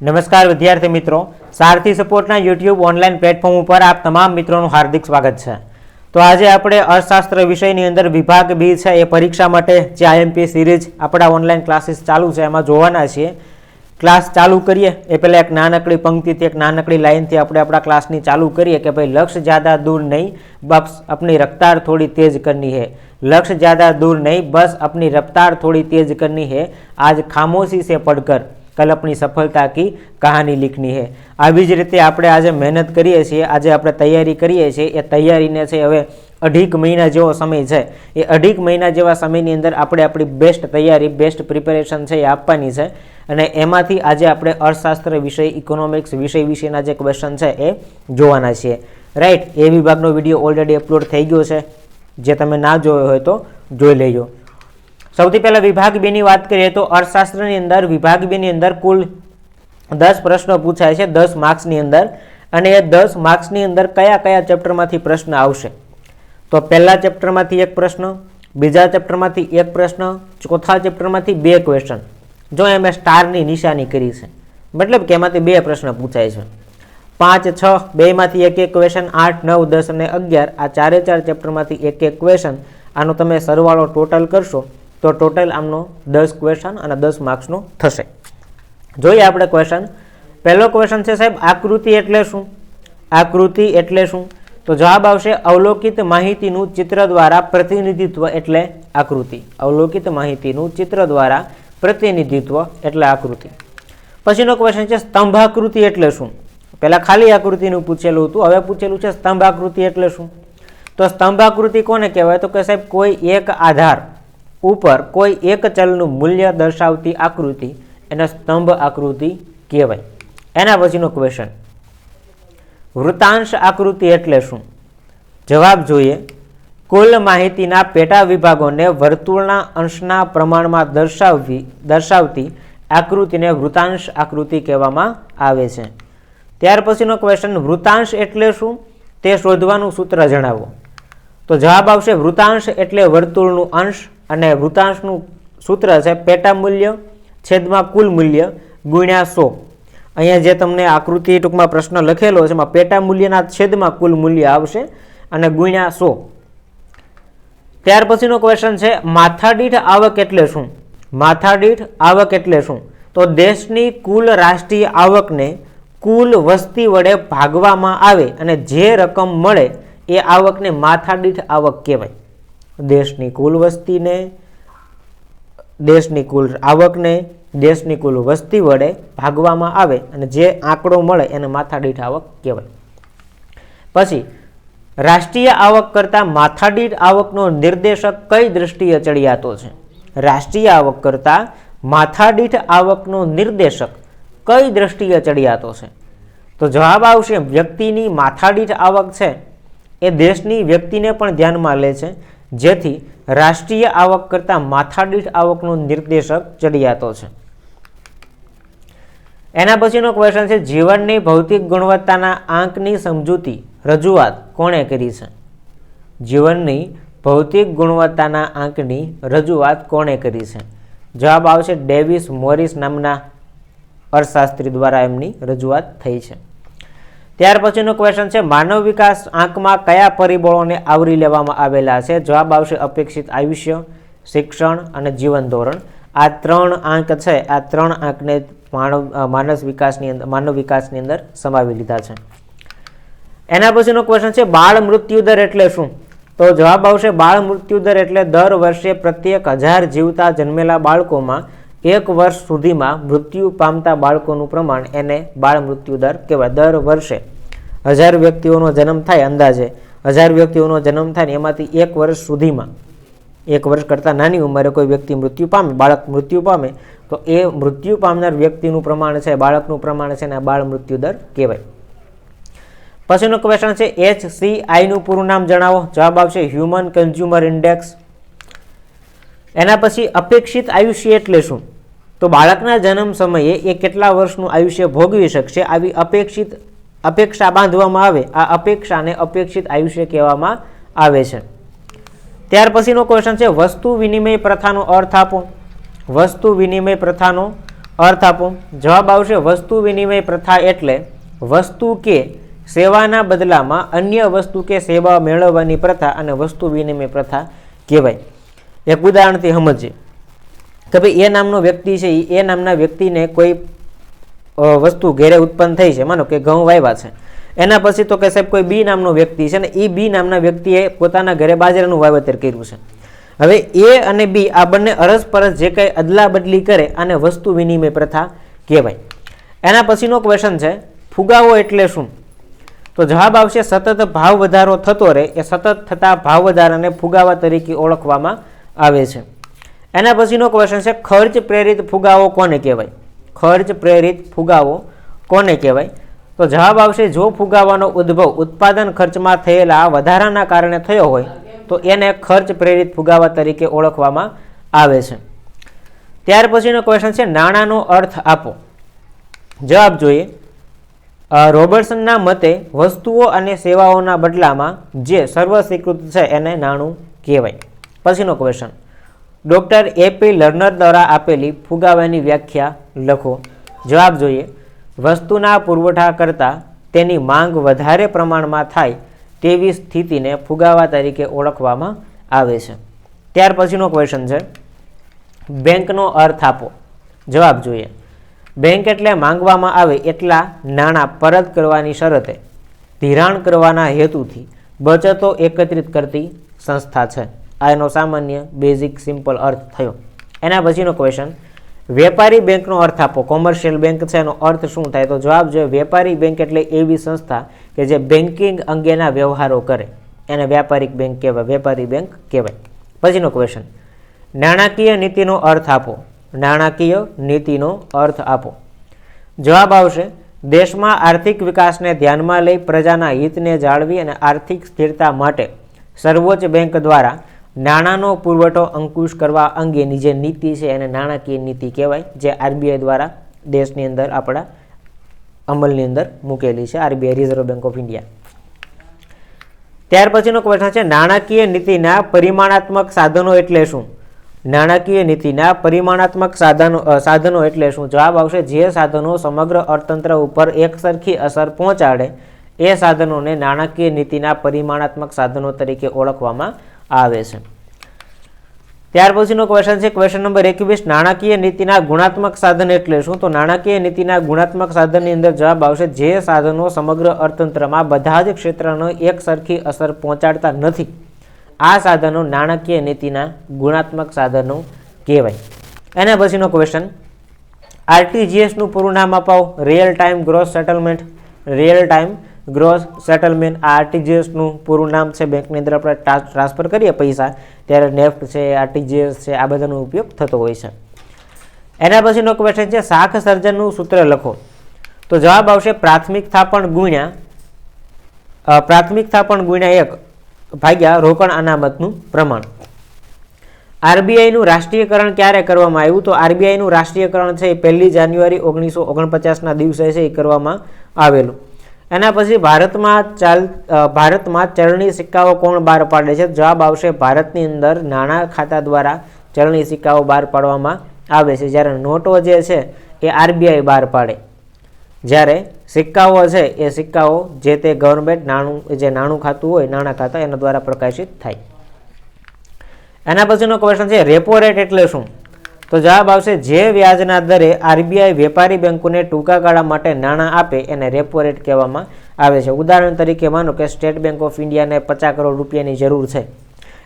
નમસ્કાર વિદ્યાર્થી મિત્રો. સારથી સપોર્ટના યુટ્યુબ ઓનલાઈન પ્લેટફોર્મ ઉપર આપ તમામ મિત્રોનું હાર્દિક સ્વાગત છે. તો આજે આપણે અર્થશાસ્ત્ર વિષયની અંદર વિભાગ બી છે એ પરીક્ષા માટે જે આઈએમપી સિરીઝ આપણા ઓનલાઈન ક્લાસીસ ચાલુ છે એમાં જોવાના છીએ. ક્લાસ ચાલુ કરીએ એ પહેલાં એક નાનકડી પંક્તિથી એક નાનકડી લાઇનથી આપણે આપણા ક્લાસની ચાલુ કરીએ કે ભાઈ લક્ષ્ય જ્યાદા દૂર નહીં, બસ આપની રફતાર થોડી તેજ કરની હે. લક્ષ્ય જ્યાદા દૂર નહીં, બસ આપની રફતાર થોડી તેજ કરની હે. આજ ખામોશી છે પડકર कल अपनी सफलता की કહાની લીખની છે આવી જ રીતે આપણે આજે મહેનત કરીએ છીએ આજે આપણે તૈયારી કરીએ છીએ એ તૈયારીને છે હવે અઢીક મહિના જેવો સમય છે એ અઢીક મહિના જેવા સમયની અંદર આપણે આપણી બેસ્ટ તૈયારી બેસ્ટ પ્રિપેરેશન છે એ આપવાની છે અને એમાંથી આજે આપણે અર્થશાસ્ત્ર વિષય ઇકોનોમિક્સ વિષય વિશેના જે ક્વેશ્ચન છે એ જોવાના છીએ રાઈટ એ વિભાગનો વિડીયો ઓલરેડી અપલોડ થઈ ગયો છે જે તમે ના જોયો હોય તો જોઈ લેજો સૌથી પહેલા વિભાગ બેની વાત કરીએ તો અર્થશાસ્ત્રની અંદર વિભાગ બેની અંદર કુલ દસ પ્રશ્નો પૂછાય છે, દસ માર્ક્સની અંદર. અને એ દસ માર્ક્સની અંદર કયા કયા ચેપ્ટરમાંથી પ્રશ્ન આવશે? તો પહેલા ચેપ્ટરમાંથી એક પ્રશ્ન, બીજા ચેપ્ટરમાંથી એક પ્રશ્ન, ચોથા ચેપ્ટરમાંથી બે ક્વેશ્ચન જો એમ સ્ટારની નિશાની કરી છે, મતલબ કે એમાંથી બે પ્રશ્ન પૂછાય છે. પાંચ, છ, બેમાંથી એક એક ક્વેશ્ચન આઠ, નવ, દસ અને અગિયાર, આ ચારે ચાર ચેપ્ટરમાંથી એક એક ક્વેશ્ચન આનો તમે સરવાળો ટોટલ કરશો તો ટોટલ આમનો દસ ક્વેશ્ચન અને દસ માર્ક્સનો થશે. જોઈએ આપણે ક્વેશ્ચન પહેલો ક્વેશ્ચન છે સાહેબ, આકૃતિ એટલે શું? આકૃતિ એટલે શું? તો જવાબ આવશે અવલોકિત માહિતીનું ચિત્ર દ્વારા પ્રતિનિધિત્વ એટલે આકૃતિ. અવલોકિત માહિતીનું ચિત્ર દ્વારા પ્રતિનિધિત્વ એટલે આકૃતિ. પછીનો ક્વેશ્ચન છે સ્તંભાકૃતિ એટલે શું? પહેલાં ખાલી આકૃતિનું પૂછેલું હતું, હવે પૂછેલું છે સ્તંભાકૃતિ એટલે શું? તો સ્તંભાકૃતિ કોને કહેવાય? તો કે સાહેબ, કોઈ એક આધાર. ઉપર કોઈ એક ચલનું મૂલ્ય દર્શાવતી આકૃતિ, એને સ્તંભ આકૃતિ કહેવાય. એના પછીનો ક્વેશ્ચન વૃતાંશ આકૃતિ એટલે શું? જવાબ જોઈએ. કુલ માહિતીના પેટા વિભાગોને વર્તુળના અંશના પ્રમાણમાં દર્શાવવી, દર્શાવતી આકૃતિને વૃતાંશ આકૃતિ કહેવામાં આવે છે. ત્યાર પછીનો ક્વેશ્ચન વૃતાંશ એટલે શું? તે શોધવાનું સૂત્ર જણાવો. તો જવાબ આવશે વૃતાંશ એટલે વર્તુળનું અંશ અને વૃતાંશનું સૂત્ર છે પેટા મૂલ્ય છેદમાં કુલ મૂલ્ય ગુણ્યા સો. અહીંયા જે તમને આકૃતિ ટૂંકમાં પ્રશ્ન લખેલો છે, એમાં પેટા મૂલ્યના છેદમાં કુલ મૂલ્ય આવશે અને ગુણ્યા સો. ત્યાર પછીનો ક્વેશ્ચન છે, માથાદીઠ આવક એટલે શું? માથાદીઠ આવક એટલે શું? તો દેશની કુલ રાષ્ટ્રીય આવકને કુલ વસ્તી વડે ભાગવામાં આવે અને જે રકમ મળે એ આવકને માથાદીઠ આવક કહેવાય. દેશની કુલ વસ્તીને, દેશની કુલ આવકને, દેશની કુલ વસ્તી વડે ભાગવામાં આવે અને જે આંકડો મળે એને માથાદીઠ આવક કહેવાય. પછી, રાષ્ટ્રીય આવક કરતાં માથાદીઠ આવકનો નિર્દેશક કઈ દ્રષ્ટિએ ચડિયાતો છે? રાષ્ટ્રીય આવક કરતાં માથાદીઠ આવકનો નિર્દેશક કઈ દ્રષ્ટિએ ચડિયાતો છે? તો જવાબ આવશે વ્યક્તિની માથાદીઠ આવક છે. એ દેશની વ્યક્તિને પણ ધ્યાનમાં લે છે. જેથી રાષ્ટ્રીય આવક કરતાં માથાદીઠ આવકનો નિર્દેશક ચડિયાતો છે. એના પછીનો ક્વેશ્ચન છે, જીવનની ભૌતિક ગુણવત્તાના આંકની સમજૂતી રજૂઆત કોણે કરી છે? જીવનની ભૌતિક ગુણવત્તાના આંકની રજૂઆત કોણે કરી છે? જવાબ આવશે ડેવિસ મોરિસ નામના અર્થશાસ્ત્રી દ્વારા એમની રજૂઆત થઈ છે. ત્યાર પછીનો ક્વેશ્ચન છે, માનવ વિકાસ આંકમાં કયા પરિબળોને આવરી લેવામાં આવેલા છે? જવાબ આવશે અપેક્ષિત આયુષ્ય, શિક્ષણ અને જીવન ધોરણ. આ ત્રણ આંક છે, આ ત્રણ આંકને માનવ માનસ વિકાસની અંદર માનવ વિકાસની અંદર સમાવી લીધા છે. એના પછીનો ક્વેશ્ચન છે, બાળ મૃત્યુદર એટલે શું? તો જવાબ આવશે, બાળ મૃત્યુદર એટલે દર વર્ષે પ્રત્યેક હજાર જીવતા જન્મેલા બાળકોમાં એક વર્ષ સુધીમાં મૃત્યુ પામતા બાળકોનું પ્રમાણ એને બાળ મૃત્યુ દર કહેવાય, દર વર્ષે. હજાર વ્યક્તિઓનો જન્મ થાય અંદાજે. હજાર વ્યક્તિઓનો જન્મ થાય ને એમાંથી એક વર્ષ સુધીમાં. એક વર્ષ કરતાં નાની ઉંમરે કોઈ વ્યક્તિ મૃત્યુ પામે, બાળક મૃત્યુ પામે, તો એ મૃત્યુ પામનાર વ્યક્તિનું પ્રમાણ છે, બાળકનું પ્રમાણ છે ને બાળ મૃત્યુ દર કહેવાય. પછીનો ક્વેશ્ચન છે એચ સી આઈનું પૂરું નામ જણાવો. જવાબ આવશે, હ્યુમન કન્ઝ્યુમર ઇન્ડેક્સ. એના પછી અપેક્ષિત આયુષ્ય એટલે શું? તો બાળકના જન્મ સમયે એ કેટલા વર્ષનું આયુષ્ય ભોગવી શકશે આવી અપેક્ષિત અપેક્ષા બાંધવામાં આવે, આ અપેક્ષાને અપેક્ષિત આયુષ્ય કહેવામાં આવે છે. ત્યાર પછીનો ક્વેશ્ચન છે, વસ્તુ વિનિમય પ્રથાનો અર્થ આપો. વસ્તુ વિનિમય પ્રથાનો અર્થ આપો. જવાબ આવશે, વસ્તુ વિનિમય પ્રથા એટલે વસ્તુ કે સેવાના બદલામાં અન્ય વસ્તુ કે સેવા મેળવવાની પ્રથા અને વસ્તુ વિનિમય પ્રથા કહેવાય. એક ઉદાહરણથી સમજીએ. કે ભાઈ એ નામનો વ્યક્તિ છે એ નામના વ્યક્તિને કોઈ વસ્તુ ઘેરે ઉત્પન્ન થઈ છે, માનો કે ઘઉં વાવ્યા છે. એના પછી તો કે સાહેબ કોઈ બી નામનો વ્યક્તિ છે ને એ બી નામના વ્યક્તિએ પોતાના ઘરે બાજરાનું વાવેતર કર્યું છે. હવે એ અને બી આ બંને અરસપરસ જે કંઈ અદલા બદલી કરે આને વસ્તુ વિનિમય પ્રથા કહેવાય. એના પછીનો ક્વેશ્ચન છે, ફુગાવો એટલે શું? તો જવાબ આવશે, સતત ભાવ વધારો થતો રહે એ સતત થતા ભાવ વધારાને ફુગાવા તરીકે ઓળખવામાં આવે છે. એના પછીનો ક્વેશ્ચન છે, ખર્ચ પ્રેરિત ફુગાવો કોને કહેવાય? ખર્ચ પ્રેરિત ફુગાવો કોને કહેવાય? તો જવાબ આવશે, જો ફુગાવાનો ઉદ્ભવ ઉત્પાદન ખર્ચમાં થયેલા વધારાના કારણે થયો હોય, તો એને ખર્ચ પ્રેરિત ફુગાવા તરીકે ઓળખવામાં આવે છે. ત્યાર પછીનો ક્વેશ્ચન છે, નાણાંનો અર્થ આપો. જવાબ જોઈએ. રોબર્ટસનના મતે વસ્તુઓ અને સેવાઓના બદલામાં જે સર્વસ્વીકૃત છે, એને નાણું કહેવાય. પછીનો ક્વેશ્ચન ડૉક્ટર એપી લર્નર દ્વારા આપેલી ફુગાવાની વ્યાખ્યા લખો. જવાબ જોઈએ. વસ્તુના પુરવઠા કરતાં તેની માંગ વધારે પ્રમાણમાં થાય તેવી સ્થિતિને ફુગાવા તરીકે ઓળખવામાં આવે છે. ત્યાર પછીનો ક્વેશ્ચન છે. બેંકનો અર્થ આપો. જવાબ જોઈએ. બેંક એટલે માંગવામાં આવે એટલા નાણાં પરત કરવાની શરતે. ધિરાણ કરવાના હેતુથી બચતો એકત્રિત કરતી સંસ્થા છે. આ એનો સામાન્ય બેઝિક સિમ્પલ અર્થ થયો. એના પછીનો ક્વેશ્ચન વેપારી બેંકનો અર્થ આપો. કોમર્શિયલ બેંક છે, એનો અર્થ શું થાય? તો જવાબ જોઈએ વેપારી બેંક એટલે એવી સંસ્થા કે જે બેન્કિંગ અંગેના વ્યવહારો કરે. એને વ્યાપારિક બેંક કહેવાય, વેપારી બેંક કહેવાય. પછીનો ક્વેશ્ચન નાણાકીય નીતિનો અર્થ આપો. નાણાકીય નીતિનો અર્થ આપો. જવાબ આવશે, દેશમાં આર્થિક વિકાસને ધ્યાનમાં લઈ પ્રજાના હિતને જાળવી અને આર્થિક સ્થિરતા માટે સર્વોચ્ચ બેંક દ્વારા નાણાંનો પુરવઠો અંકુશ કરવા અંગેની જે નીતિ છે એને નાણાકીય નીતિ કહેવાય, જે આરબીઆઈ દ્વારા દેશની અંદર આપણા અમલની અંદર મૂકેલી છે, RBI reserve bank of India ત્યાર પછીનો પ્રશ્ન છે, નાણાકીય નીતિના પરિમાણાત્મક સાધનો એટલે શું? નાણાકીય નીતિના પરિમાણાત્મક સાધનો સાધનો એટલે શું? જવાબ આવશે, જે સાધનો સમગ્ર અર્થતંત્ર ઉપર એકસરખી અસર પહોંચાડે, એ સાધનોને નાણાકીય નીતિના પરિમાણાત્મક સાધનો તરીકે ઓળખવામાં આવે છે. ત્યાર પછીનો ક્વેશ્ચન છે ક્વેશ્ચન નંબર એકવીસ, નાણાકીય નીતિના ગુણાત્મક સાધન એટલે શું? તો નાણાકીય નીતિના ગુણાત્મક સાધનની અંદર જવાબ આવશે, જે સાધનો સમગ્ર અર્થતંત્રમાં બધા જ ક્ષેત્રનો એક સરખી અસર પહોંચાડતા નથી. આ સાધનો નાણાકીય નીતિના ગુણાત્મક સાધનો કહેવાય. એના પછીનો ક્વેશ્ચન આરટીજીએસનું પૂરું નામ અપાવો. Real time gross settlement real time gross settlement આ આરટીજીએસનું પૂરું નામ છે, બેંકની અંદર આપણે ટ્રાન્સફર કરીએ પૈસા, ત્યારે નેફ્ટ છે આરટીજીએસ છે, આ બધાનો ઉપયોગ થતો હોય છે. એના પછીનો ક્વેશ્ચન છે શાખ સર્જનનું સૂત્ર લખો. તો જવાબ આવશે, પ્રાથમિક થાપણ ગુણ્યા પ્રાથમિક થાપણ ગુણ્યા એક ભાગ્યા રોકડ અનામતનું પ્રમાણ. આરબીઆઈનું રાષ્ટ્રીયકરણ ક્યારે કરવામાં આવ્યું? તો આરબીઆઈનું રાષ્ટ્રીયકરણ છે એ પહેલી જાન્યુઆરી ઓગણીસો ઓગણપચાસના દિવસે છે, એ કરવામાં આવેલું. એના પછી ભારતમાં ચાલ ભારતમાં ચલણી સિક્કાઓ કોણ બહાર પાડે છે? જવાબ આવશે ભારતની અંદર નાણાં ખાતા દ્વારા ચલણી સિક્કાઓ બહાર પાડવામાં આવે છે. જ્યારે નોટો જે છે એ આરબીઆઈ બહાર પાડે. જ્યારે સિક્કાઓ છે એ સિક્કાઓ જે તે ગવર્મેન્ટ નાણું જે નાણું ખાતું હોય, નાણાં ખાતા એના દ્વારા પ્રકાશિત થાય. એના પછીનો ક્વેશ્ચન છે રેપો રેટ એટલે શું? તો જવાબ આવશે, જે વ્યાજના દરે આરબીઆઈ વેપારી બેંકોને ટૂંકા ગાળા માટે નાણાં આપે એને રેપો રેટ કહેવામાં આવે છે. ઉદાહરણ તરીકે માનો કે સ્ટેટ બેંક ઓફ ઇન્ડિયાને પચાસ કરોડ રૂપિયાની જરૂર છે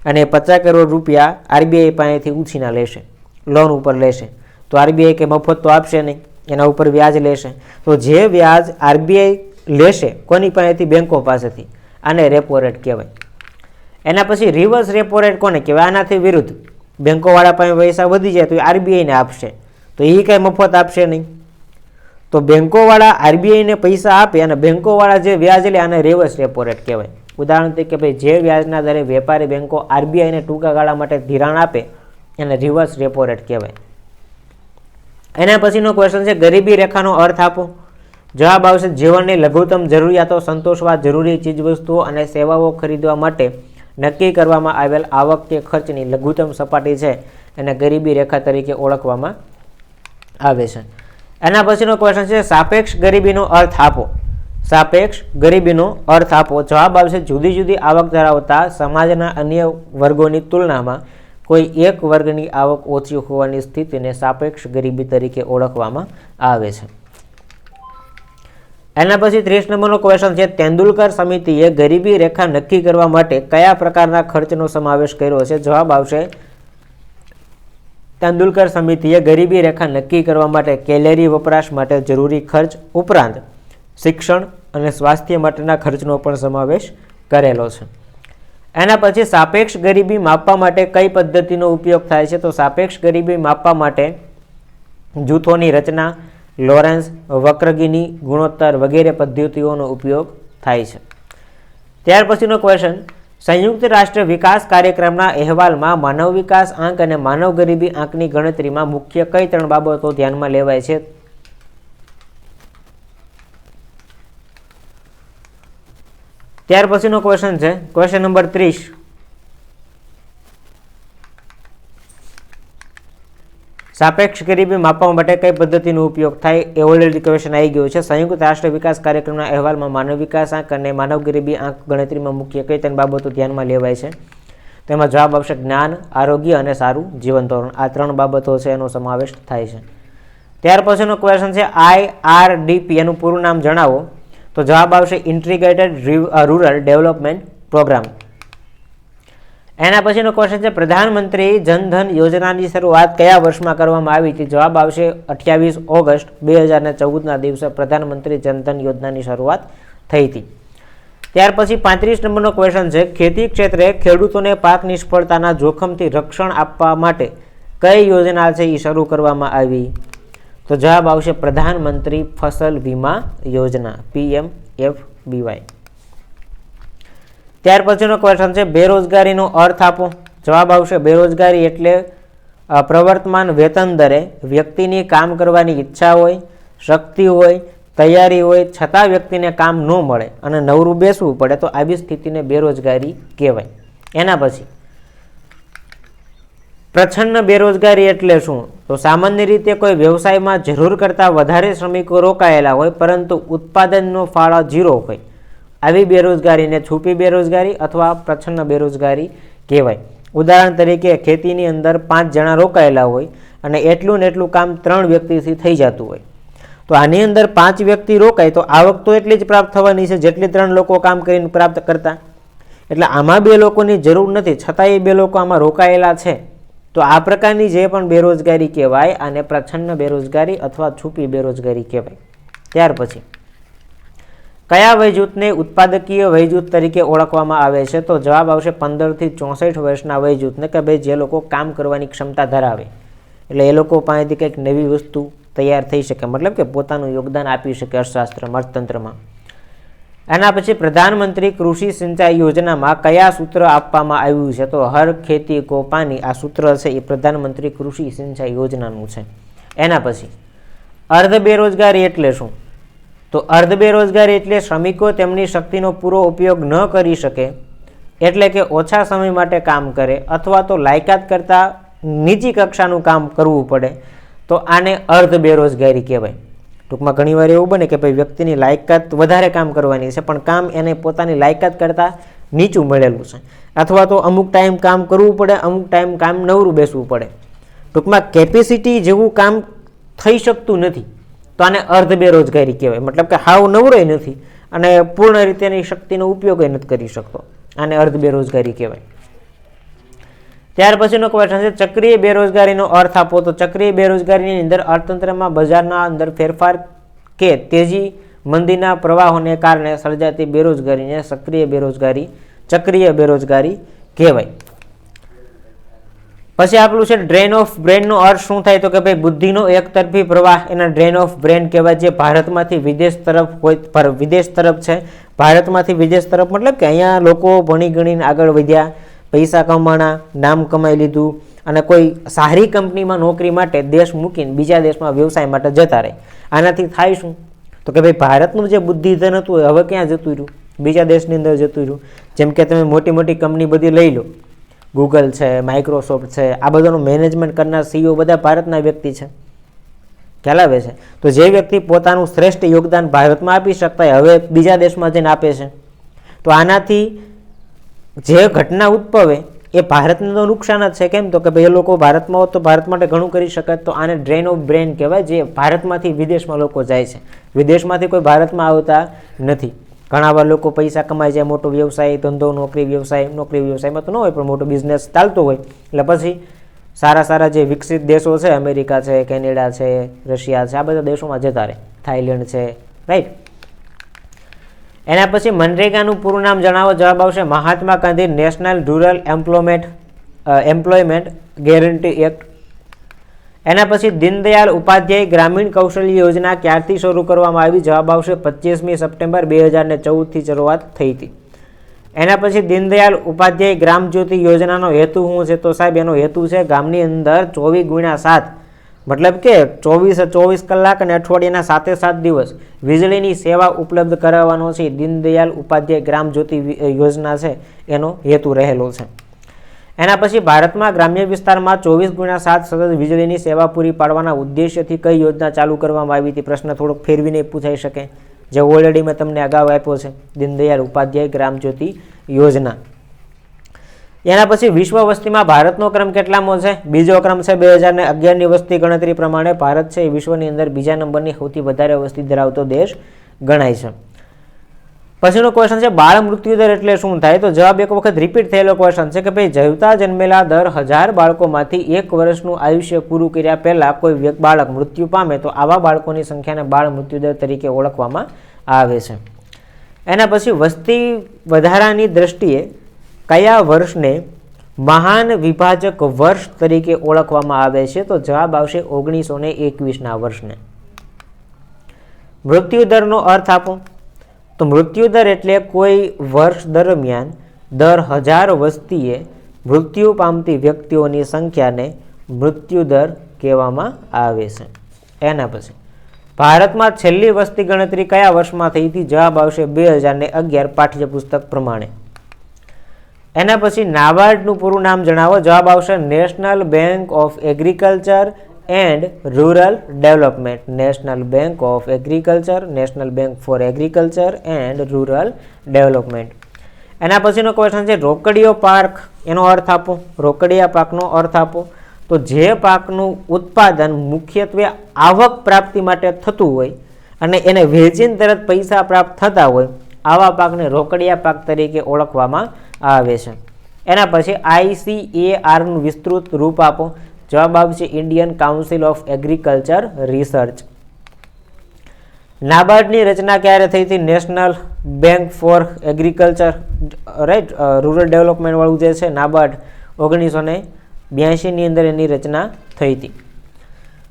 અને પચાસ કરોડ રૂપિયા આરબીઆઈ પાસેથી ઉછીના લેશે, લોન ઉપર લેશે. તો આરબીઆઈ કે મફત તો આપશે નહીં, એના ઉપર વ્યાજ લેશે. તો જે વ્યાજ આરબીઆઈ લેશે કોની પાસેથી? બેંકો પાસેથી. આને રેપો રેટ કહેવાય. એના પછી રિવર્સ રેપો રેટ કોને કહેવાય? આનાથી વિરુદ્ધ. બેંકોવાળા પાસે પૈસા વધી જાય તો એ આરબીઆઈને આપશે. તો એ કાંઈ મફત આપશે નહીં. તો બેંકોવાળા આરબીઆઈને પૈસા આપે અને બેંકોવાળા જે વ્યાજ લે આને રિવર્સ રેપો રેટ કહેવાય. ઉદાહરણ તરીકે ભાઈ, જે વ્યાજના દરે વેપારી બેંકો આરબીઆઈને ટૂંકા ગાળા માટે ધિરાણ આપે, એને રિવર્સ રેપો રેટ કહેવાય. એના પછીનો ક્વેશ્ચન છે, ગરીબી રેખાનો અર્થ આપો. જવાબ આવશે, જીવનની લઘુત્તમ જરૂરિયાતો, સંતોષવા જરૂરી ચીજવસ્તુઓ અને સેવાઓ ખરીદવા માટે નક્કી કરવામાં આવેલ આવક કે ખર્ચની લઘુત્તમ સપાટી છે એને ગરીબી રેખા તરીકે ઓળખવામાં આવે છે. એના પછીનો ક્વેશ્ચન છે, સાપેક્ષ ગરીબીનો અર્થ આપો. સાપેક્ષ ગરીબીનો અર્થ આપો. જવાબ આવશે, જુદી જુદી આવક ધરાવતા સમાજના અન્ય વર્ગોની તુલનામાં કોઈ એક વર્ગની આવક ઓછી હોવાની સ્થિતિને સાપેક્ષ ગરીબી તરીકે ઓળખવામાં આવે છે. એના પછી ત્રીસ નંબરનો ક્વેશ્ચન છે તેંડુલકર સમિતિએ ગરીબી રેખા નક્કી કરવા માટે કયા પ્રકારના ખર્ચનો સમાવેશ કર્યો છે જવાબ આવશે તેંડુલકર સમિતિએ ગરીબી રેખા નક્કી કરવા માટે કેલેરી વપરાશ માટે જરૂરી ખર્ચ ઉપરાંત શિક્ષણ અને સ્વાસ્થ્ય માટેના ખર્ચનો પણ સમાવેશ કરેલો છે. એના પછી સાપેક્ષ ગરીબી માપવા માટે કઈ પદ્ધતિનો ઉપયોગ થાય છે? તો સાપેક્ષ ગરીબી માપવા માટે જૂથોની રચના લોરેન્સ વક્રગીની ગુણોત્તર વગેરે પદ્ધતિઓનો ઉપયોગ થાય છે. ત્યાર પછીનો ક્વેશ્ચન સંયુક્ત રાષ્ટ્ર વિકાસ કાર્યક્રમના અહેવાલમાં માનવ વિકાસ આંક અને માનવ ગરીબી આંકની ગણતરીમાં મુખ્ય કઈ ત્રણ બાબતો ધ્યાનમાં લેવાય છે? ત્યાર પછીનો ક્વેશ્ચન છે ક્વેશ્ચન નંબર ત્રીસ. સાપેક્ષ ગરીબી માપવા માટે કઈ પદ્ધતિનો ઉપયોગ થાય એ ઓલરેડી ક્વેશ્ચન આવી ગયો છે. સંયુક્ત રાષ્ટ્ર વિકાસ કાર્યક્રમના અહેવાલમાં માનવ વિકાસ આંક અને માનવ ગરીબી આંક ગણતરીમાં મુખ્ય કઈ ત્રણ બાબતો ધ્યાનમાં લેવાય છે? તેમાં જવાબ આવશે જ્ઞાન, આરોગ્ય અને સારું જીવન ધોરણ. આ ત્રણ બાબતો છે એનો સમાવેશ થાય છે. ત્યાર પછીનો ક્વેશ્ચન છે આઈ આર ડીપી એનું પૂરું નામ જણાવો. તો જવાબ આવશે ઇન્ટ્રીગેટેડ રૂરલ ડેવલપમેન્ટ પ્રોગ્રામ એના પછીનો ક્વેશ્ચન છે, પ્રધાનમંત્રી જનધન યોજનાની શરૂઆત કયા વર્ષમાં કરવામાં આવી? હતી જવાબ આવશે અઠ્યાવીસ ઓગસ્ટ બે હજારને ચૌદના દિવસે પ્રધાનમંત્રી જનધન યોજનાની શરૂઆત થઈ હતી. ત્યાર પછી પાંત્રીસ નંબરનો ક્વેશ્ચન છે, ખેતી ક્ષેત્રે ખેડૂતોને પાક નિષ્ફળતાના જોખમથી રક્ષણ આપવા માટે કઈ યોજના છે એ શરૂ કરવામાં આવી? તો જવાબ આવશે, પ્રધાનમંત્રી ફસલ વીમા યોજના પીએમ એફ બીવાય ત્યાર પછીનો ક્વેશ્ચન છે, બેરોજગારીનો અર્થ આપો. જવાબ આવશે, બેરોજગારી એટલે પ્રવર્તમાન વેતન દરે વ્યક્તિની કામ કરવાની ઈચ્છા હોય, શક્તિ હોય, તૈયારી હોય, છતાં વ્યક્તિને કામ ન મળે અને નવરું બેસવું પડે, તો આવી સ્થિતિને બેરોજગારી કહેવાય. એના પછી, પ્રછન્ન બેરોજગારી એટલે શું? તો સામાન્ય રીતે કોઈ વ્યવસાયમાં જરૂર કરતાં વધારે શ્રમિકો રોકાયેલા હોય, પરંતુ ઉત્પાદનનો ફાળો ઝીરો હોય. આવી બેરોજગારીને છુપી બેરોજગારી અથવા પ્રછન્ન બેરોજગારી કહેવાય. ઉદાહરણ તરીકે ખેતીની અંદર પાંચ જણા રોકાયેલા હોય અને એટલું ને એટલું કામ ત્રણ વ્યક્તિથી થઈ જતું હોય. તો આની અંદર પાંચ વ્યક્તિ રોકાય તો આવક તો એટલી જ પ્રાપ્ત થવાની છે જેટલી ત્રણ લોકો કામ કરીને પ્રાપ્ત કરતા. એટલે આમાં બે લોકોની જરૂર નથી છતાં એ બે લોકો આમાં રોકાયેલા છે. તો આ પ્રકારની જે પણ બેરોજગારી કહેવાય આને પ્રછન્ન બેરોજગારી અથવા છુપી બેરોજગારી કહેવાય. ત્યાર પછી કયા વયજૂથને ઉત્પાદકીય વયજૂથ તરીકે ઓળખવામાં આવે છે? તો જવાબ આવશે પંદરથી ચોસઠ વર્ષના વયજૂથને કે ભાઈ જે લોકો કામ કરવાની ક્ષમતા ધરાવે. એટલે એ લોકો પાસેથી કંઈક નવી વસ્તુ તૈયાર થઈ શકે. મતલબ કે પોતાનું યોગદાન આપી શકે અર્થશાસ્ત્રમાં અર્થતંત્રમાં. એના પછી પ્રધાનમંત્રી કૃષિ સિંચાઈ યોજનામાં કયા સૂત્ર આપવામાં આવ્યું છે? તો હર ખેતી કો પાણી આ સૂત્ર છે એ પ્રધાનમંત્રી કૃષિ સિંચાઈ યોજનાનું છે. એના પછી અર્ધ બેરોજગારી એટલે શું? તો અર્ધ બેરોજગારી એટલે શ્રમિકો તેમની શક્તિનો પૂરો ઉપયોગ ન કરી શકે, એટલે કે ઓછા સમય માટે કામ કરે અથવા તો લાયકાત કરતાં નીચી કક્ષાનું કામ કરવું પડે, તો આને અર્ધ બેરોજગારી કહેવાય. ટૂંકમાં ઘણીવાર એવું બને કે ભાઈ વ્યક્તિની લાયકાત વધારે કામ કરવાની છે, પણ કામ એને પોતાની લાયકાત કરતાં નીચું મળેલું છે. અથવા તો અમુક ટાઈમ કામ કરવું પડે, અમુક ટાઈમ કામ નવરું બેસવું પડે. ટૂંકમાં કેપેસિટી જેવું કામ થઈ શકતું નથી. તો આને અર્ધ બેરોજગારી કહેવાય. મતલબ કે હાવ નવરોય નથી અને પૂર્ણ રીતે એની શક્તિનો ઉપયોગ નથી કરી શકતો. આને અર્ધ બેરોજગારી કહેવાય. ત્યાર પછીનો ક્વેશ્ચન છે, ચક્રીય બેરોજગારીનો અર્થ આપો. તો ચક્રીય બેરોજગારીની અંદર અર્થતંત્રમાં બજારના અંદર ફેરફાર કે તેજી મંદીના પ્રવાહોને કારણે સર્જાતી બેરોજગારીને સક્રિય બેરોજગારી, ચક્રીય બેરોજગારી કહેવાય. પછી આપણું છે ડ્રેન ઓફ બ્રેનનો અર્થ શું થાય? તો કે ભાઈ બુદ્ધિનો એકતરફી પ્રવાહ, એના ડ્રેન ઓફ બ્રેન કહેવાય જે ભારતમાંથી વિદેશ તરફ હોય વિદેશ તરફ છે. ભારતમાંથી વિદેશ તરફ મતલબ કે અહીંયા લોકો ભણી ગણીને આગળ વધ્યા, પૈસા કમાણા, નામ કમાઈ લીધું અને કોઈ સારી કંપનીમાં નોકરી માટે દેશ મૂકીને બીજા દેશમાં વ્યવસાય માટે જતા રહે. આનાથી થાય શું? તો કે ભાઈ ભારતનું જે બુદ્ધિધન હતું એ હવે ક્યાં જતું રહ્યું? બીજા દેશની અંદર જતું રહ્યું. જેમ કે તમે મોટી મોટી કંપની બધી લઈ લો. ગૂગલ છે માઇક્રોસોફ્ટ છે, આ બધાનું મેનેજમેન્ટ કરનાર સીઈઓ બધા ભારતના વ્યક્તિ છે. ખ્યાલ આવે છે? તો જે વ્યક્તિ પોતાનું શ્રેષ્ઠ યોગદાન ભારતમાં આપી શકતા હોય, હવે બીજા દેશમાં જઈને આપે છે. તો આનાથી જે ઘટના ઉદ્ભવે, એ ભારતને તો નુકસાન જ છે કેમ? તો કે ભાઈ એ લોકો ભારતમાં હોત તો ભારત માટે ઘણું કરી શકે તો આને ડ્રેન ઓફ બ્રેન કહેવાય, જે ભારતમાંથી વિદેશમાં લોકો જાય છે. વિદેશમાંથી કોઈ ભારતમાં આવતા નથી. ઘણા વાર લોકો પૈસા કમાય છે મોટો વ્યવસાય, ધંધો, નોકરી, વ્યવસાય, નોકરી, વ્યવસાયમાં તો ન હોય, પણ મોટો બિઝનેસ ચાલતો હોય. એટલે પછી સારા સારા જે વિકસિત દેશો છે, અમેરિકા છે, કેનેડા છે, રશિયા છે, આ બધા દેશોમાં જતા રહે. થાઈલેન્ડ છે રાઈટ એના પછી મનરેગાનું પૂરું નામ જણાવો, જવાબ આવશે Mahatma Gandhi national rural employment employment guarantee act એના પછી દીનદયાળ ઉપાધ્યાય ગ્રામીણ કૌશલ્ય યોજના ક્યારથી શરૂ કરવામાં આવી? જવાબ આવશે પચીસમી સપ્ટેમ્બર બે હજારને ચૌદથી શરૂઆત થઈ હતી. એના પછી દીનદયાળ ઉપાધ્યાય ગ્રામ જ્યોતિ યોજનાનો હેતુ શું છે? તો સાહેબ, એનો હેતુ છે ગામની અંદર ચોવીસ ગુણ્યા સાત, મતલબ કે ચોવીસ ચોવીસ કલાક અને અઠવાડિયાના સાતે સાત દિવસ વીજળીની સેવા ઉપલબ્ધ કરાવવાનો છે. દીનદયાળ ઉપાધ્યાય ગ્રામ જ્યોતિ યોજના છે, એનો હેતુ રહેલો છે. એના પછી ભારતમાં ગ્રામ્ય વિસ્તારમાં ચોવીસ ગુણ્યા સાત સતત વીજળીની સેવા પૂરી પાડવાના ઉદ્દેશ્યથી કઈ યોજના ચાલુ કરવામાં આવી હતી પ્રશ્ન થોડોક ફેરવીને પૂછાઈ શકે. જે ઓલરેડી મેં તમને અગાઉ આપ્યો છે, દીનદયાળ ઉપાધ્યાય ગ્રામ જ્યોતિ યોજના. એના પછી વિશ્વ વસ્તીમાં ભારતનો ક્રમ કેટલામો છે? બીજો ક્રમ છે બે હજાર અગિયારની વસ્તી ગણતરી પ્રમાણે ભારત છે એ વિશ્વની અંદર બીજા નંબરની સૌથી વધારે વસ્તી ધરાવતો દેશ ગણાય છે. પછીનો ક્વેશ્ચન છે, બાળ મૃત્યુદર એટલે શું થાય? તો જવાબ એક વખત રિપીટ થયેલો ક્વેશ્ચન છે કે ભાઈ જવતા જન્મેલા દર હજાર બાળકોમાંથી એક વર્ષનું આયુષ્ય પૂરું કર્યા પહેલાં કોઈ બાળક મૃત્યુ પામે તો આવા બાળકોની સંખ્યાને બાળ મૃત્યુદર તરીકે ઓળખવામાં આવે છે. એના પછી વસ્તી વધારાની દ્રષ્ટિએ કયા વર્ષને મહાન વિભાજક વર્ષ તરીકે ઓળખવામાં આવે છે? તો જવાબ આવશે ઓગણીસો ને એકવીસના વર્ષને. મૃત્યુદરનો અર્થ આપો. તો મૃત્યુદર એટલે કોઈ વર્ષ દરમિયાન દર હજાર વસ્તીએ મૃત્યુ પામતી વ્યક્તિઓની સંખ્યાને મૃત્યુદર કહેવામાં આવે છે. એના પછી, ભારતમાં છેલ્લી વસ્તી ગણતરી કયા વર્ષમાં થઈ હતી? જવાબ આવશે બે હજાર ને અગિયાર પાઠ્યપુસ્તક પ્રમાણે. એના પછી નાબાર્ડનું પૂરું નામ જણાવો. જવાબ આવશે national bank of agriculture and rural development, national bank of agriculture, national bank for agriculture and rural development. એના પછીનો ક્વેશ્ચન છે રોકડીયો પાક એનો અર્થ આપો, રોકડિયા પાકનો અર્થ આપો. તો જે પાકનું ઉત્પાદન મુખ્યત્વે આવક પ્રાપ્તિ માટે થતું હોય અને એને વેચીને તરત પૈસા પ્રાપ્ત થતા હોય, આવા પાકને રોકડિયા પાક તરીકે ઓળખવામાં આવે છે. એના પછી આઈસીએઆરનું વિસ્તૃત રૂપ આપો. જવાબ આવશે Indian council of agriculture research. નાબાર્ડની રચના ક્યારે થઈ હતી? National bank for agriculture right rural ડેવલપમેન્ટવાળું જે છે, નાબાર્ડ ઓગણીસો ને બ્યાસીની અંદર એની રચના થઈ હતી.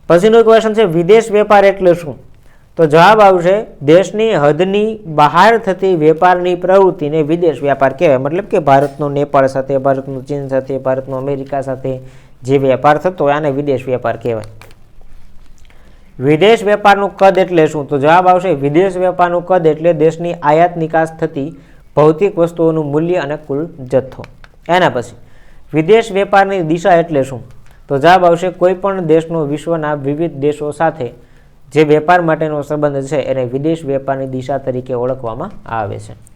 પછીનો ક્વેશ્ચન છે, વિદેશ વેપાર એટલે શું? તો જવાબ આવશે, દેશની હદની બહાર થતી વેપારની પ્રવૃત્તિને વિદેશ વ્યાપાર કહેવાય. મતલબ કે ભારતનો નેપાળ સાથે, ભારતનું ચીન સાથે, ભારતનો અમેરિકા સાથે જે વેપાર થતો હોય આને વિદેશ વેપાર કહેવાય. વિદેશ વેપારનું કદ એટલે શું? તો જવાબ આવશે, વિદેશ વેપારનું કદ એટલે દેશની આયાત નિકાસ થતી ભૌતિક વસ્તુઓનું મૂલ્ય અને કુલ જથ્થો. એના પછી, વિદેશ વેપારની દિશા એટલે શું? તો જવાબ આવશે કોઈ પણ દેશનો વિશ્વના વિવિધ દેશો સાથે જે વેપાર માટેનો સંબંધ છે એને વિદેશ વેપારની દિશા તરીકે ઓળખવામાં આવે છે.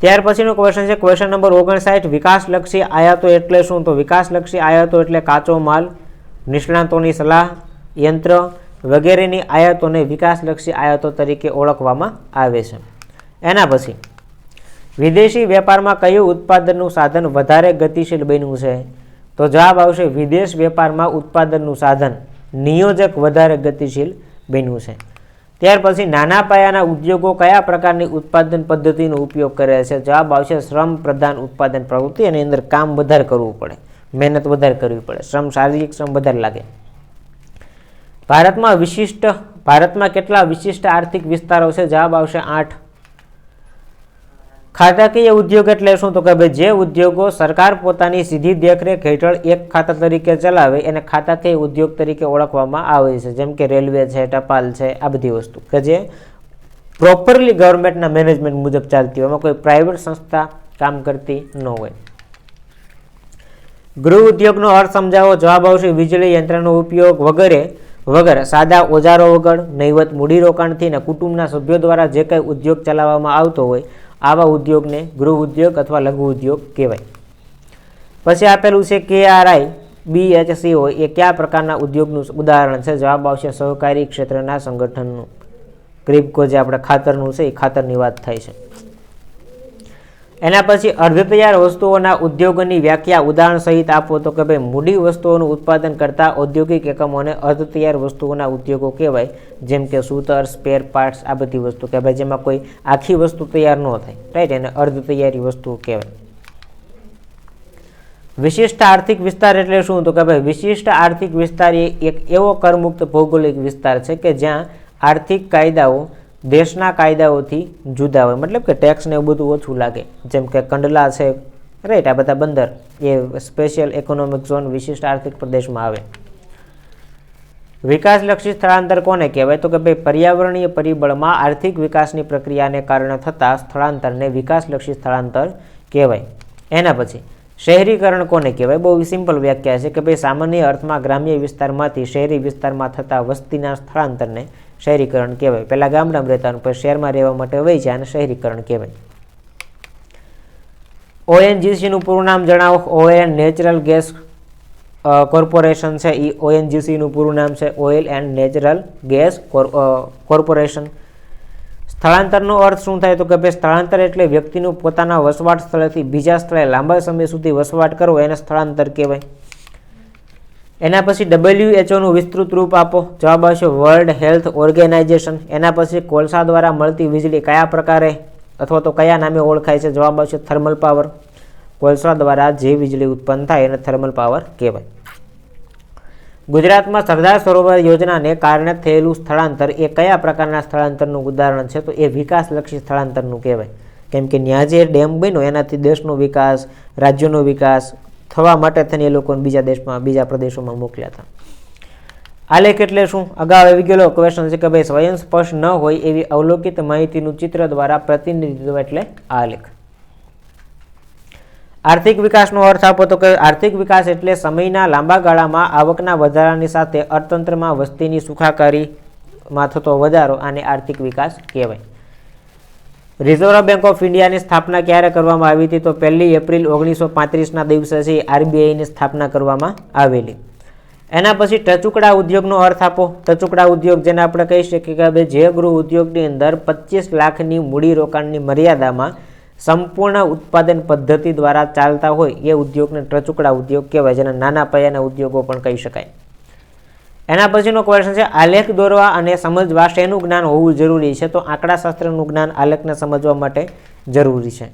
ત્યાર પછીનો ક્વેશ્ચન છે ક્વેશ્ચન નંબર ઓગણસાઠ, વિકાસલક્ષી આયાતો એટલે શું? તો વિકાસલક્ષી આયાતો એટલે કાચો માલ, નિષ્ણાતોની સલાહ, યંત્ર વગેરેની આયાતોને વિકાસલક્ષી આયાતો તરીકે ઓળખવામાં આવે છે. એના પછી, વિદેશી વેપારમાં કયું ઉત્પાદનનું સાધન વધારે ગતિશીલ બન્યું છે? તો જવાબ આવશે, વિદેશ વેપારમાં ઉત્પાદનનું સાધન નિયોજક વધારે ગતિશીલ બન્યું છે. ત્યાર પછી નાના પાયાના ઉદ્યોગો કયા પ્રકારની ઉત્પાદન પદ્ધતિનો ઉપયોગ કરે છે? જવાબ આવશે શ્રમ પ્રધાન ઉત્પાદન પ્રવૃત્તિ એની અંદર કામ વધારે કરવું પડે. મહેનત વધારે કરવી પડે. શ્રમ શારીરિક શ્રમ વધારે લાગે. ભારતમાં વિશિષ્ટ, ભારતમાં કેટલા વિશિષ્ટ આર્થિક વિસ્તારો છે? જવાબ આવશે આઠ ખાતાકીય ઉદ્યોગ એટલે શું? તો કે ભાઈ જે ઉદ્યોગો સરકાર પોતાની સીધી દેખરેખ હેઠળ એક ખાતા તરીકે ચલાવે, એને ખાતાકીય ઉદ્યોગ તરીકે ઓળખવામાં આવે છે. જેમ કે રેલવે છે, ટપાલ છે, આ બધી વસ્તુ. કે જે પ્રોપરલી ગવર્મેન્ટના મેનેજમેન્ટ મુજબ ચાલતી હોય, એમાં કોઈ પ્રાઇવેટ સંસ્થા કામ કરતી ન હોય. ગૃહ ઉદ્યોગનો અર્થ સમજાવો, જવાબ આવશે વીજળી યંત્રનો ઉપયોગ વગેરે, વગર. સાદા ઓજારો વગર નહીવત મૂડીરોકાણથી ને કુટુંબના સભ્યો દ્વારા જે કંઈ ઉદ્યોગ ચલાવવામાં આવતો હોય આવા ઉદ્યોગને ગૃહ ઉદ્યોગ અથવા લઘુ ઉદ્યોગ કહેવાય. પછી આપેલું છે કે આર આઈ બીએચસી હોય એ કયા પ્રકારના ઉદ્યોગનું ઉદાહરણ છે? જવાબ આવશે સહકારી ક્ષેત્રના સંગઠનનું. ક્રિપકો જે આપણે ખાતરનું છે, એ ખાતરની વાત થાય છે. એના પછી અર્ધ તૈયાર વસ્તુઓના ઉદ્યોગોની વ્યાખ્યા ઉદાહરણ સહિત આપો તો કે ભાઈ મૂડી વસ્તુઓનું ઉત્પાદન કરતા ઔદ્યોગિક એકમોને અર્ધ તૈયાર વસ્તુઓના ઉદ્યોગો કહેવાય. જેમ કે સૂતર સ્પેર પાર્ટ્સ આ બધી વસ્તુ કે ભાઈ જેમાં કોઈ આખી વસ્તુ તૈયાર ન થાય. રાઈટ એને અર્ધ તૈયારી વસ્તુઓ કહેવાય. વિશિષ્ટ આર્થિક વિસ્તાર એટલે શું? તો કે ભાઈ વિશિષ્ટ આર્થિક વિસ્તાર એ એક એવો કરમુક્ત ભૌગોલિક વિસ્તાર છે કે જ્યાં આર્થિક કાયદાઓ દેશના કાયદાઓથી જુદા હોય. મતલબ કે ટેક્સને એવું બધું ઓછું લાગે. જેમ કે કંડલા છે રાઈટ આ બધા બંદર, એ સ્પેશિયલ ઇકોનોમિક ઝોન વિશિષ્ટ આર્થિક પ્રદેશમાં આવે. વિકાસલક્ષી સ્થળાંતર કોને કહેવાય? તો કે ભાઈ, પર્યાવરણીય પરિબળમાં આર્થિક વિકાસની પ્રક્રિયાને કારણે થતા સ્થળાંતરને વિકાસલક્ષી સ્થળાંતર કહેવાય. એના પછી, શહેરીકરણ કોને કહેવાય? બહુ સિમ્પલ વ્યાખ્યા છે કે ભાઈ, સામાન્ય અર્થમાં ગ્રામ્ય વિસ્તારમાંથી શહેરી વિસ્તારમાં થતા વસ્તીના સ્થળાંતરને શહેરીકરણ કહેવાય. પહેલાં ગામડામાં રહેતા પછી શહેરમાં રહેવા માટે વહી જાય અને શહેરીકરણ કહેવાય. ઓએનજીસીનું પૂરું નામ જણાવો. ઓએન નેચરલ ગેસ કોર્પોરેશન છે. એ ઓએનજીસીનું પૂરું નામ છે. Oil and natural gas corporation સ્થળાંતરનો અર્થ શું થાય? તો કે ભાઈ સ્થળાંતર એટલે વ્યક્તિનું પોતાના વસવાટ સ્થળેથી બીજા સ્થળે લાંબા સમય સુધી વસવાટ કરવો, એને સ્થળાંતર કહેવાય. એના પછી ડબલ્યુએચઓનું વિસ્તૃત રૂપ આપો. જવાબ આવશે વર્લ્ડ હેલ્થ ઓર્ગેનાઇઝેશન એના પછી કોલસા દ્વારા મળતી વીજળી કયા પ્રકારે અથવા તો કયા નામે ઓળખાય છે? જવાબ આવશે થર્મલ પાવર. કોલસા દ્વારા જે વીજળી ઉત્પન્ન થાય એને થર્મલ પાવર કહેવાય. ગુજરાતમાં સરદાર સરોવર યોજનાને કારણે થયેલું સ્થળાંતર એ કયા પ્રકારના સ્થળાંતરનું ઉદાહરણ છે? તો એ વિકાસલક્ષી સ્થળાંતરનું કહેવાય. કેમ કે ત્યાં જે ડેમ બન્યો, એનાથી દેશનો વિકાસ, રાજ્યનો વિકાસ થવા માટે થઈને એ લોકોને બીજા દેશમાં, બીજા પ્રદેશોમાં મોકલ્યા હતા. આલેખ એટલે શું? અગાઉ આવી ગયેલો ક્વેશ્ચન છે કે ભાઈ સ્વયં સ્પષ્ટ ન હોય એવી અવલોકિત માહિતીનું ચિત્ર દ્વારા પ્રતિનિધિત્વ એટલે આલેખ. આર્થિક વિકાસનો અર્થ આપો તો કે આર્થિક વિકાસ એટલે સમયના લાંબા ગાળામાં આવકના વધારાની સાથે અર્થતંત્રમાં વસ્તીની સુખાકારીમાં થતો વધારો આને આર્થિક વિકાસ કહેવાય. રિઝર્વ બેંક ઓફ ઇન્ડિયાની સ્થાપના ક્યારે કરવામાં આવી હતી? તો પહેલી એપ્રિલ ઓગણીસો પાંત્રીસના દિવસે આરબીઆઈની સ્થાપના કરવામાં આવેલી. એના પછી ટચુકડા ઉદ્યોગનો અર્થ આપો. ટચુકડા ઉદ્યોગ જેને આપણે કહી શકીએ કે જે ગૃહ ઉદ્યોગની અંદર પચીસ લાખની મૂડીરોકાણની મર્યાદામાં સંપૂર્ણ ઉત્પાદન પદ્ધતિ દ્વારા ચાલતા હોય એ ઉદ્યોગને ટચુકડા ઉદ્યોગ કહેવાય, જેને નાના પાયાના ઉદ્યોગો પણ કહી શકાય. એના પછીનો ક્વેશ્ચન છે, આલેખ દોરવા અને સમજવા શેનું જ્ઞાન હોવું જરૂરી છે? તો આંકડાશાસ્ત્રનું જ્ઞાન આલેખને સમજવા માટે જરૂરી છે.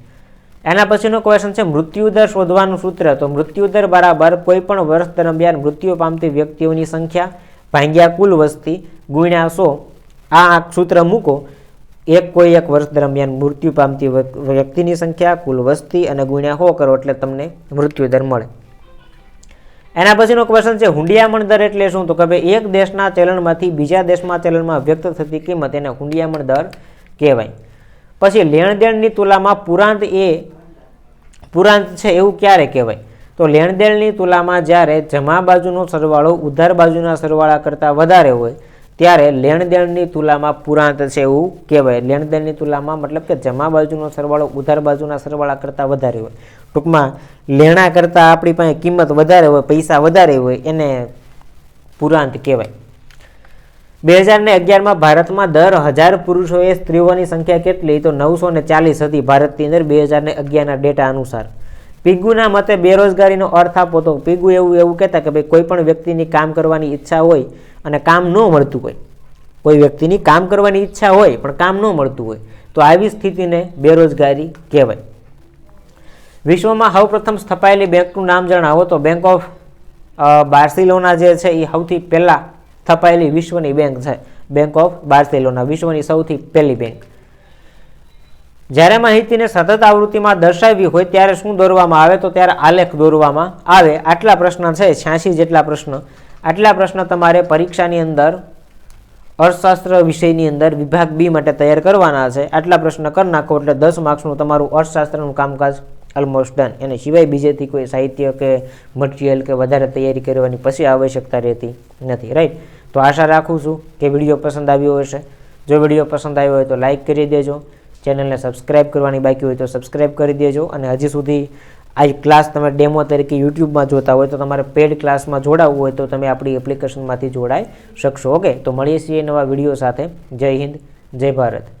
એના પછીનો ક્વેશ્ચન છે, મૃત્યુદર શોધવાનું સૂત્ર. તો મૃત્યુદર બરાબર કોઈ પણ વર્ષ દરમિયાન મૃત્યુ પામતી વ્યક્તિઓની સંખ્યા, ભાંગ્યા કુલ વસ્તી, ગુણ્યા સો. આ સૂત્ર મૂકો. એક કોઈ એક વર્ષ દરમિયાન મૃત્યુ પામતી વ્યક્તિની સંખ્યા, કુલ વસ્તી અને ગુણ્યા હો કરો એટલે તમને મૃત્યુદર મળે. એના પછીનો ક્વેશ્ચન છે હુંડિયામણ દર એટલે શું? તો કે ભાઈ, એક દેશના ચલણમાંથી બીજા દેશમાં ચલણમાં વ્યક્ત થતી કિંમત એને હુંડિયામણ દર કહેવાય. પછી લેણદેણની તુલામાં પુરાંત એ, પુરાંત છે એવું ક્યારે કહેવાય? તો લેણદેણની તુલામાં જ્યારે જમા બાજુનો સરવાળો ઉધાર બાજુના સરવાળા કરતાં વધારે હોય ત્યારે લેણદેણની તુલામાં પુરાંત છે એવું કહેવાય. લેણદેણની તુલામાં મતલબ કે જમા બાજુનો સરવાળો ઉધાર બાજુના સરવાળા કરતાં વધારે હોય. ટૂંકમાં લેણા કરતાં આપણી પાસે કિંમત વધારે હોય, પૈસા વધારે હોય એને પુરાંત કહેવાય. બે હજાર ને અગિયારમાં ભારતમાં દર હજાર પુરુષોએ સ્ત્રીઓની સંખ્યા કેટલી? તો નવસો ને ચાલીસ હતી ભારતની અંદર બે હજાર ને અગિયારના ડેટા અનુસાર. પીગુના મતે બેરોજગારીનો અર્થ આપો તો પીગુ એવું એવું કહેતા કે ભાઈ કોઈ પણ વ્યક્તિની કામ કરવાની ઈચ્છા હોય અને કામ ન મળતું હોય. કોઈ વ્યક્તિની કામ કરવાની ઈચ્છા હોય, પણ કામ ન મળતું હોય, તો આવી સ્થિતિને બેરોજગારી કહેવાય. વિશ્વમાં સૌપ્રથમ સ્થપાયેલી બેંકનું નામ જણાવો તો બેંક ઓફ બાર્સિલોના જે છે એ સૌથી પહેલાં સ્થપાયેલી વિશ્વની બેંક છે. બેંક ઓફ બાર્સિલોના, વિશ્વની સૌથી પહેલી બેંક. જ્યારે માહિતીને સતત આવૃત્તિમાં દર્શાવવી હોય, ત્યારે શું દોરવામાં આવે? તો ત્યારે આલેખ દોરવામાં આવે. આટલા પ્રશ્ન છે છ્યાસી જેટલા પ્રશ્ન. આટલા પ્રશ્ન તમારે પરીક્ષાની અંદર, અર્થશાસ્ત્ર વિષયની અંદર વિભાગ બી માટે તૈયાર કરવાના છે. આટલા પ્રશ્ન કરી નાખો એટલે દસ માર્ક્સનું તમારું અર્થશાસ્ત્રનું કામકાજ ઓલમોસ્ટ ડન એને સિવાય બીજેથી કોઈ સાહિત્ય કે મટીરિયલ કે વધારે તૈયારી કરવાની પછી આવશ્યકતા રહેતી નથી રાઈટ તો આશા રાખું છું કે વીડિયો પસંદ આવ્યો હશે. જો વીડિયો પસંદ આવ્યો હોય તો લાઇક કરી દેજો. ચેનલને સબસ્ક્રાઇબ કરવાની બાકી હોય તો સબસ્ક્રાઇબ કરી દેજો અને હજી સુધી આ ક્લાસ તમે ડેમો તરીકે યુટ્યુબમાં જોતા હોય તો તમારે પેડ ક્લાસમાં જોડાવવું હોય તો તમે આપણી એપ્લિકેશનમાંથી જોડાઈ શકશો. ઓકે તો મળીએ છીએ નવા વીડિયો સાથે. જય હિન્દ, જય ભારત.